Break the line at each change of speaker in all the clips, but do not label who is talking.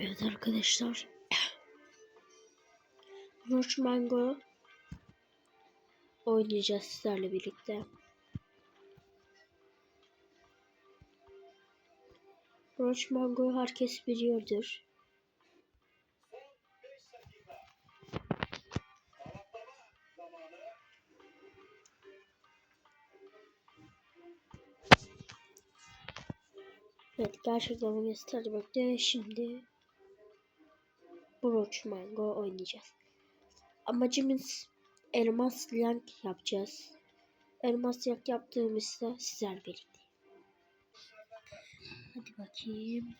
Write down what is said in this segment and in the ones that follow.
Evet arkadaşlar. Roach Mango oynayacağız sizlerle birlikte. Roach Mango'yu herkes biliyordur. Evet gerçekten birlikte şimdi Broach Mango oynayacağız. Amacımız elmas yank yapacağız. Elmas yank yaptığımızda sizler birlikte. Hadi bakayım.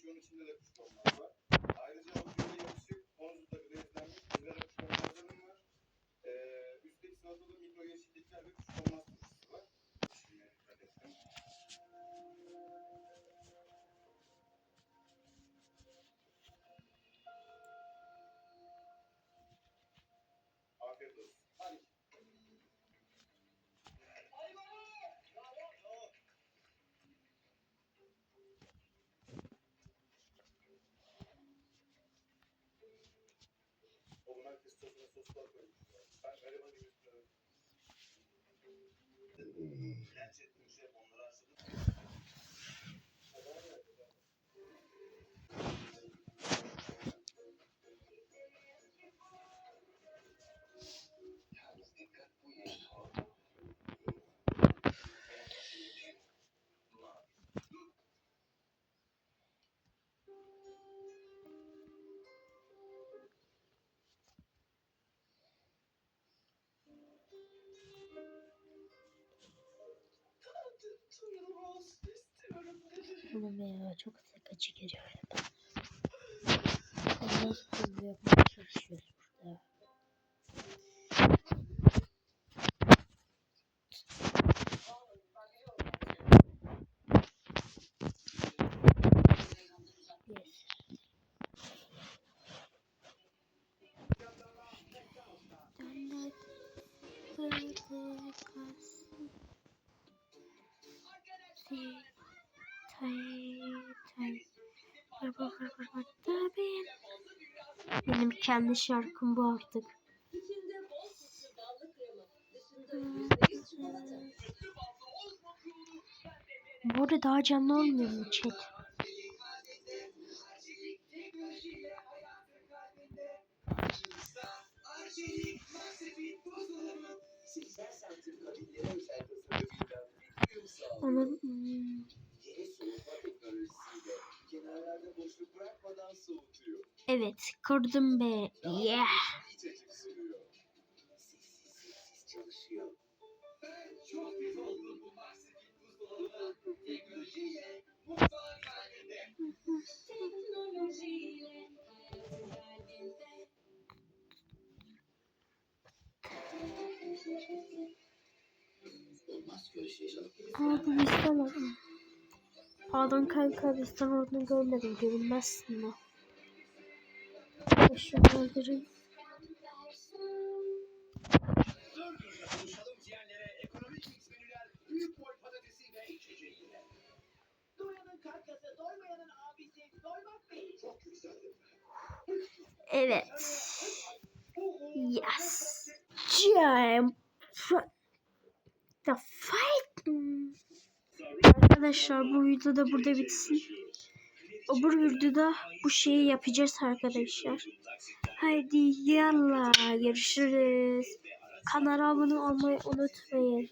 Suyunun içinde de kuşkonmaz var. Ayrıca o suyla yapışık onzutta glazlenmiş güzel kuşkonmazlarım var. E, üstteki sırada da mikro yeşillikler ve kuşkonmaz turşusu var. Şimdi dikkat ettim. Afiyet olsun. Hadi. Oğlum herkes sosuna soslar koymuş. ya. Ben gariban gibi üstüne. İlaç ettim şey onları açtım.
Oğlum ya çok sıkıcı geliyor ya. Elmas hızlı yapmaya çalışıyoruz burada. Yes. Benim kendi şarkım bu artık.
İçinde bol sosu ballı krema, dışında yüzde çikolata.
Bu arada daha canlı olmuyor mu chat? Onun
şey canım.
Aa bu bizden var. Pardon kanka bizden olduğunu görmedim. Görünmezsin o.
Çok güzeldi.
Evet. Yes. Jump. The fight. Arkadaşlar bu video da burada bitsin. Öbür videoda bu şeyi yapacağız arkadaşlar. Haydi yallah görüşürüz. Kanala abone olmayı unutmayın.